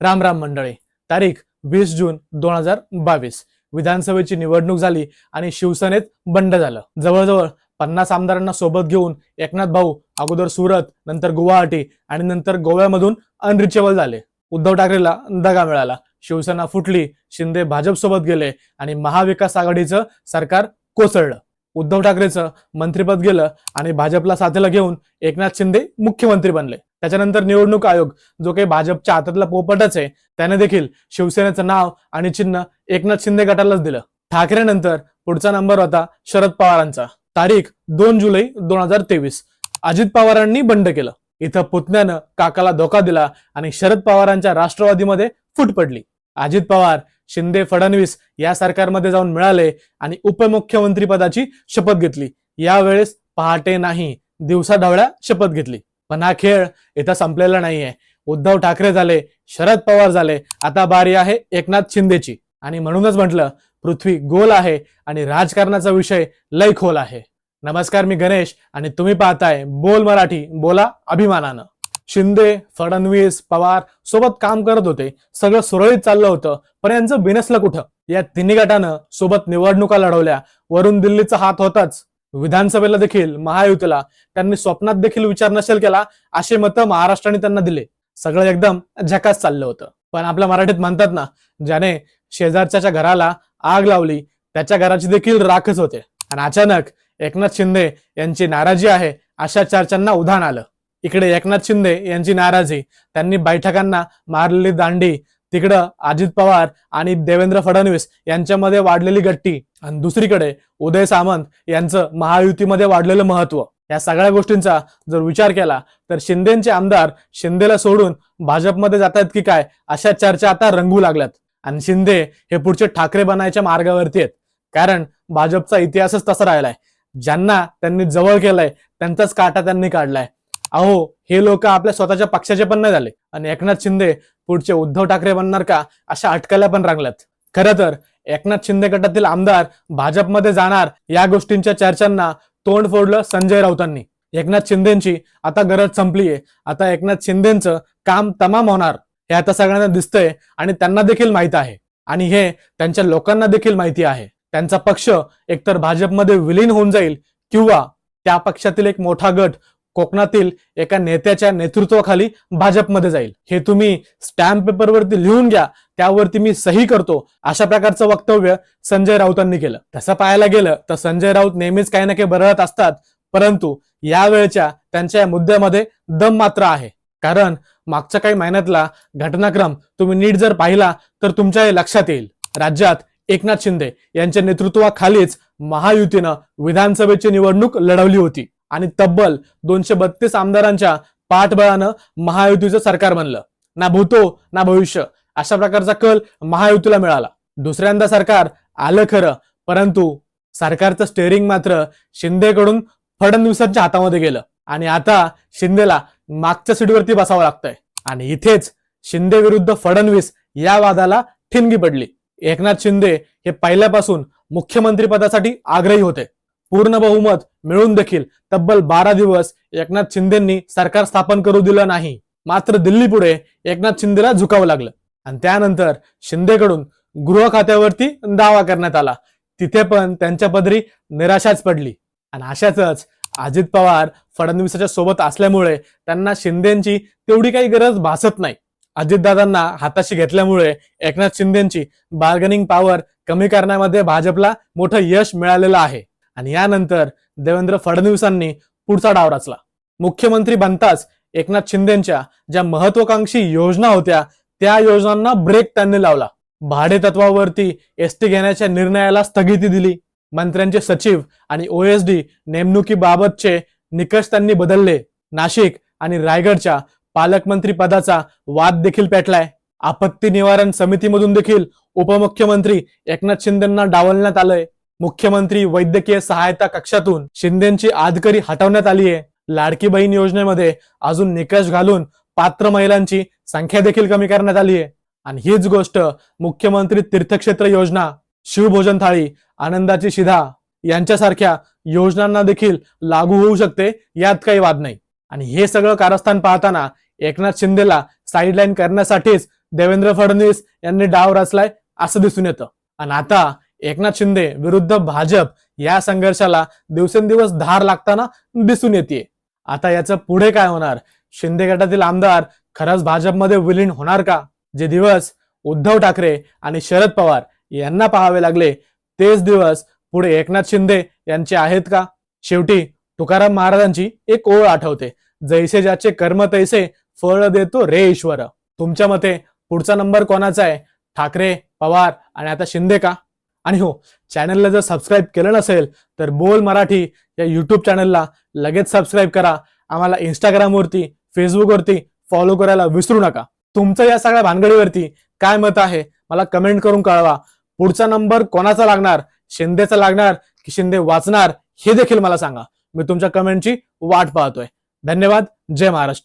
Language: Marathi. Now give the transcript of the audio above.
राम राम मंडळी. तारीख वीस जून दोन हजार बावीस. विधानसभेची निवडणूक झाली आणि शिवसेनेत बंड झालं. जवळजवळ पन्नास आमदारांना सोबत घेऊन एकनाथ भाऊ अगोदर सुरत नंतर गुवाहाटी आणि नंतर गोव्यामधून अनरिचेबल झाले. उद्धव ठाकरेला दगा मिळाला. शिवसेना फुटली शिंदे भाजप सोबत गेले आणि महाविकास आघाडीचं सरकार कोसळलं. उद्धव ठाकरेचं मंत्रिपद गेलं आणि भाजपला साथीला घेऊन एकनाथ शिंदे मुख्यमंत्री बनले. त्याच्यानंतर निवडणूक आयोग जो काही भाजपच्या हातातला पोपटच आहे त्याने देखील शिवसेनेचं नाव आणि चिन्ह एकनाथ शिंदे गटालाच दिलं. ठाकरे नंतर पुढचा नंबर होता शरद पवारांचा. तारीख दोन जुलै दोन हजार तेवीस. अजित पवारांनी बंड केलं. इथं पुतण्यानं काकाला धोका दिला आणि शरद पवारांच्या राष्ट्रवादीमध्ये फूट पडली. अजित पवार शिंदे फडणवीस या सरकारमध्ये जाऊन मिळाले आणि उपमुख्यमंत्री पदाची शपथ घेतली. यावेळेस पहाटे नाही दिवसा ढवळ्या शपथ घेतली. पण हा खेळ इथं संपलेला नाहीये. उद्धव ठाकरे झाले शरद पवार झाले आता बारी आहे एकनाथ शिंदेची. आणि म्हणूनच म्हटलं पृथ्वी गोल आहे आणि राजकारणाचा विषय लय खोल आहे. नमस्कार मी गणेश आणि तुम्ही पाहताय बोल मराठी बोला अभिमानानं. शिंदे फडणवीस पवार सोबत काम करत होते सगळं सुरळीत चाललं होतं पण यांचं बिनसलं कुठं? या तिन्ही गटानं सोबत निवडणुका लढवल्या वरून दिल्लीचा हात होताच. विधानसभेला देखील महायुतीला त्यांनी स्वप्नात देखील विचार नसेल केला असे मतं महाराष्ट्राने त्यांना दिले. सगळं एकदम झकास चाललं होतं. पण आपल्या मराठीत म्हणतात ना ज्याने शेजारच्या घराला आग लावली त्याच्या घराची देखील राखच होते. आणि अचानक एकनाथ शिंदे यांची नाराजी आहे अशा चर्चांना उधाण आलं. इकडे एकनाथ शिंदे यांची नाराजी त्यांनी बैठकांना मारलेली दांडी तिकडं अजित पवार आणि देवेंद्र फडणवीस यांच्यामध्ये वाढलेली गट्टी आणि दुसरीकडे उदय सामंत यांचं महायुतीमध्ये वाढलेलं महत्त्व या सगळ्या गोष्टींचा जर विचार केला तर शिंदेचे आमदार शिंदेला सोडून भाजपमध्ये जातात की काय अशा चर्चा आता रंगू लागल्यात. आणि शिंदे हे पुढचे ठाकरे बनायच्या मार्गावरती आहेत. कारण भाजपचा इतिहासच तसा राहिलाय. ज्यांना त्यांनी जवळ केलंय त्यांचाच काटा त्यांनी काढलाय. अहो हे लोक आपल्या स्वतःच्या पक्षाचे पण नाही झाले. आणि एकनाथ शिंदे पुढचे उद्धव ठाकरे बनणार का अशा अटकल्या पण रंगल्यात. खरं तर एकनाथ शिंदे गटातील आमदार भाजपमध्ये जाणार या गोष्टींच्या चर्चांना तोंड फोडलं संजय राऊतांनी. एकनाथ शिंदेची आता गरज संपलीये. आता एकनाथ शिंदेचं काम तमाम होणार. हे आता सगळ्यांना दिसतंय आणि त्यांना देखील माहीत आहे. आणि हे त्यांच्या लोकांना देखील माहिती आहे. त्यांचा पक्ष एकतर भाजपमध्ये विलीन होऊन जाईल किंवा त्या पक्षातील एक मोठा गट कोकणातील एका नेत्याच्या नेतृत्वाखाली भाजपमध्ये जाईल. हे तुम्ही स्टॅम्प पेपरवरती लिहून घ्या त्यावरती मी सही करतो. अशा प्रकारचं वक्तव्य संजय राऊतांनी केलं. तसं पाहायला गेलं तर संजय राऊत नेहमीच काही ना काही बरळत असतात परंतु यावेळच्या त्यांच्या या मुद्द्यामध्ये दम मात्र आहे. कारण मागच्या काही महिन्यातला घटनाक्रम तुम्ही नीट जर पाहिला तर तुमच्या हे लक्षात येईल. राज्यात एकनाथ शिंदे यांच्या नेतृत्वाखालीच महायुतीनं विधानसभेची निवडणूक लढवली होती. आणि तब्बल दोनशे बत्तीस आमदारांच्या पाठबळानं महायुतीचं सरकार बनलं. ना भूतो ना भविष्य. अशा प्रकारचा कल महायुतीला मिळाला. दुसऱ्यांदा सरकार आलं खरं परंतु सरकारचं स्टेअरिंग मात्र शिंदेकडून फडणवीसांच्या हातामध्ये गेलं. आणि आता शिंदेला मागच्या सीटवरती बसावं लागतंय. आणि इथेच शिंदे विरुद्ध फडणवीस या वादाला ठिणगी पडली. एकनाथ शिंदे हे पहिल्यापासून मुख्यमंत्री पदासाठी आग्रही होते. पूर्ण बहुमत मिळून देखील तब्बल बारा दिवस एकनाथ शिंदेंनी सरकार स्थापन करू दिलं नाही. मात्र दिल्ली पुढे एकनाथ शिंदेला झुकावं लागलं. आणि त्यानंतर शिंदेकडून गृह खात्यावरती दावा करण्यात आला. तिथे पण त्यांच्या पदरी निराशाच पडली. आणि अशाच अजित पवार फडणवीसाच्या सोबत असल्यामुळे त्यांना शिंदेची तेवढी काही गरज भासत नाही. अजितदादांना हाताशी घेतल्यामुळे एकनाथ शिंदेची बार्गनिंग पॉवर कमी करण्यामध्ये भाजपला मोठं यश मिळालेलं आहे. आणि यानंतर देवेंद्र फडणवीसांनी पुढचा डाव रचला. मुख्यमंत्री बनताच एकनाथ शिंदेच्या ज्या महत्वाकांक्षी योजना होत्या त्या योजनांना ब्रेक त्यांनी लावला. भाडे तत्वावरती एसटी घेण्याच्या निर्णयाला स्थगिती दिली. मंत्र्यांचे सचिव आणि ओएसडी नेमणुकीबाबतचे निकष त्यांनी बदलले. नाशिक आणि रायगडच्या पालकमंत्री पदाचा वाद देखील पेटलाय. आपत्ती निवारण समितीमधून देखील उपमुख्यमंत्री एकनाथ शिंदेना डावलण्यात आलंय. मुख्यमंत्री वैद्यकीय सहायता कक्षातून शिंदेची आदकरी हटवण्यात आली आहे लाडकी बहीण योजनेमध्ये अजून निकष घालून पात्र महिलांची संख्या देखील कमी करण्यात आली आहे आणि हीच गोष्ट मुख्यमंत्री तीर्थक्षेत्र योजना शिवभोजन थाळी आनंदाची शिधा यांच्यासारख्या योजनांना देखील लागू होऊ शकते यात काही वाद नाही. आणि हे सगळं कारस्थान पाहताना एकनाथ शिंदेला साईडलाईन करण्यासाठीच देवेंद्र फडणवीस यांनी डाव रचलाय असं दिसून येतं. आणि आता एकनाथ शिंदे विरुद्ध भाजप या संघर्षाला दिवसेंदिवस धार लागताना दिसून येते आता याचं पुढे काय होणार? शिंदे गटातील आमदार खरंच भाजपमध्ये विलीन होणार का? जे दिवस उद्धव ठाकरे आणि शरद पवार यांना पाहावे लागले तेच दिवस पुढे एकनाथ शिंदे यांचे आहेत का? शेवटी तुकाराम महाराजांची एक ओळ आठवते. जैसे ज्याचे कर्म तैसे फळ देतो रे ईश्वर. तुमच्या मते पुढचा नंबर कोणाचा आहे? ठाकरे पवार आणि आता शिंदे का? आणि हो चॅनलला जर सबस्क्राईब केलं नसेल तर बोल मराठी या यूट्यूब चॅनलला लगेच सबस्क्राईब करा. आम्हाला इंस्टाग्रामवरती फेसबुकवरती फॉलो करायला विसरू नका. तुमचं या सगळ्या भानगडीवरती काय मत आहे मला कमेंट करून कळवा. पुढचा नंबर कोणाचा लागणार शिंदेचा लागणार की शिंदे वाचणार हे देखील मला सांगा. मी तुमच्या कमेंटची वाट पाहतोय. धन्यवाद. जय महाराष्ट्र.